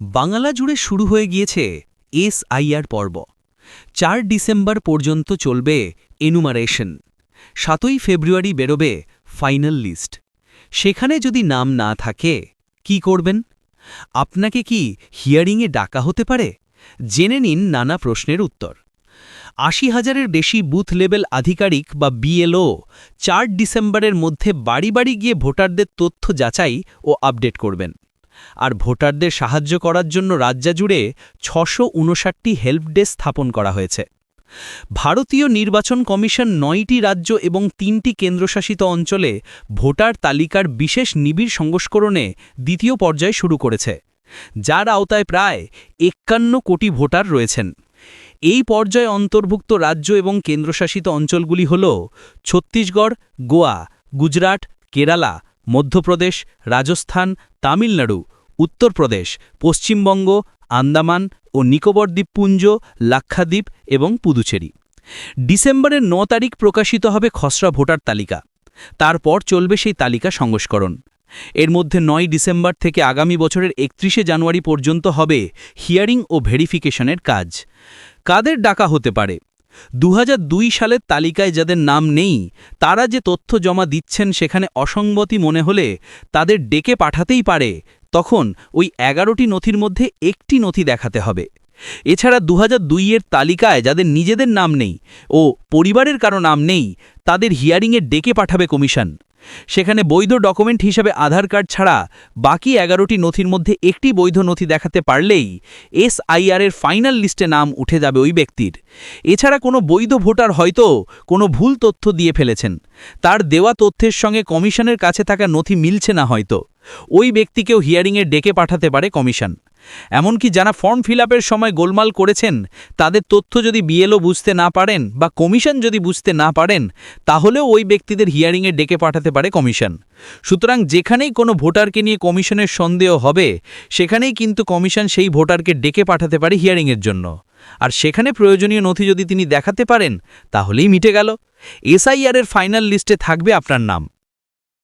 বাংলা জুড়ে শুরু হয়ে গিয়েছে এসআইআর পর্ব। চার ডিসেম্বর পর্যন্ত চলবে এনুমারেশন। সাতই ফেব্রুয়ারি বেরোবে ফাইনাল লিস্ট। সেখানে যদি নাম না থাকে, কি করবেন? আপনাকে কি হিয়ারিংয়ে ডাকা হতে পারে? জেনে নিন নানা প্রশ্নের উত্তর। আশি হাজারের বেশি বুথ লেভেল আধিকারিক বা বিএলও চার ডিসেম্বরের মধ্যে বাড়ি বাড়ি গিয়ে ভোটারদের তথ্য যাচাই ও আপডেট করবেন। আর ভোটারদের সাহায্য করার জন্য রাজ্যা জুড়ে ছশো উনষাটটি হেল্প ডেস্ক স্থাপন করা হয়েছে। ভারতীয় নির্বাচন কমিশন নয়টি রাজ্য এবং তিনটি কেন্দ্রশাসিত অঞ্চলে ভোটার তালিকার বিশেষ নিবিড় সংস্করণে দ্বিতীয় পর্যায় শুরু করেছে, যার আওতায় প্রায় একান্ন কোটি ভোটার রয়েছেন। এই পর্যায়ে অন্তর্ভুক্ত রাজ্য এবং কেন্দ্রশাসিত অঞ্চলগুলি হল ছত্তিশগড়, গোয়া, গুজরাট, কেরালা মধ্যপ্রদেশ, রাজস্থান, তামিলনাড়ু, উত্তরপ্রদেশ, পশ্চিমবঙ্গ, আন্দামান ও নিকোবর দ্বীপপুঞ্জ, লাক্ষাদ্বীপ এবং পুদুচেরি। ডিসেম্বরের ন তারিখ প্রকাশিত হবে খসড়া ভোটার তালিকা। তারপর চলবে সেই তালিকা সংস্করণ। এর মধ্যে নয় ডিসেম্বর থেকে আগামী বছরের একত্রিশে জানুয়ারি পর্যন্ত হবে হিয়ারিং ও ভেরিফিকেশনের কাজ। কাদের ডাকা হতে পারে? দু হাজার দুই সালের তালিকায় যাদের নাম নেই, তারা যে তথ্য জমা দিচ্ছেন সেখানে অসঙ্গতি মনে হলে তাদের ডেকে পাঠাতেই পারে। তখন ওই এগারোটি নথির মধ্যে একটি নথি দেখাতে হবে। এছাড়া দুহাজার দুই এর তালিকায় যাদের নিজেদের নাম নেই ও পরিবারের কারও নাম নেই, তাদের হিয়ারিংয়ে ডেকে পাঠাবে কমিশন। সেখানে বৈধ ডকুমেন্ট হিসাবে আধার কার্ড ছাড়া বাকি এগারোটি নথির মধ্যে একটি বৈধ নথি দেখাতে পারলেই এসআইআর এর ফাইনাল লিস্টে নাম উঠে যাবে ওই ব্যক্তির। এছাড়া কোনো বৈধ ভোটার হয়তো কোনো ভুল তথ্য দিয়ে ফেলেছেন। তার দেওয়া তথ্যের সঙ্গে কমিশনের কাছে থাকা নথি মিলছে না হয়তো। ওই ব্যক্তিকেও হিয়ারিংয়ে ডেকে পাঠাতে পারে কমিশন। এমনকি যারা ফর্ম ফিল সময় গোলমাল করেছেন, তাদের তথ্য যদি বিএলও বুঝতে না পারেন বা কমিশন যদি বুঝতে না পারেন, তাহলেও ওই ব্যক্তিদের হিয়ারিংয়ে ডেকে পাঠাতে পারে কমিশন। সুতরাং যেখানেই কোনো ভোটারকে নিয়ে কমিশনের সন্দেহ হবে, সেখানেই কিন্তু কমিশন সেই ভোটারকে ডেকে পাঠাতে পারে হিয়ারিংয়ের জন্য। আর সেখানে প্রয়োজনীয় নথি যদি তিনি দেখাতে পারেন, তাহলেই মিটে গেল। এসআইআরের ফাইনাল লিস্টে থাকবে আপনার নাম।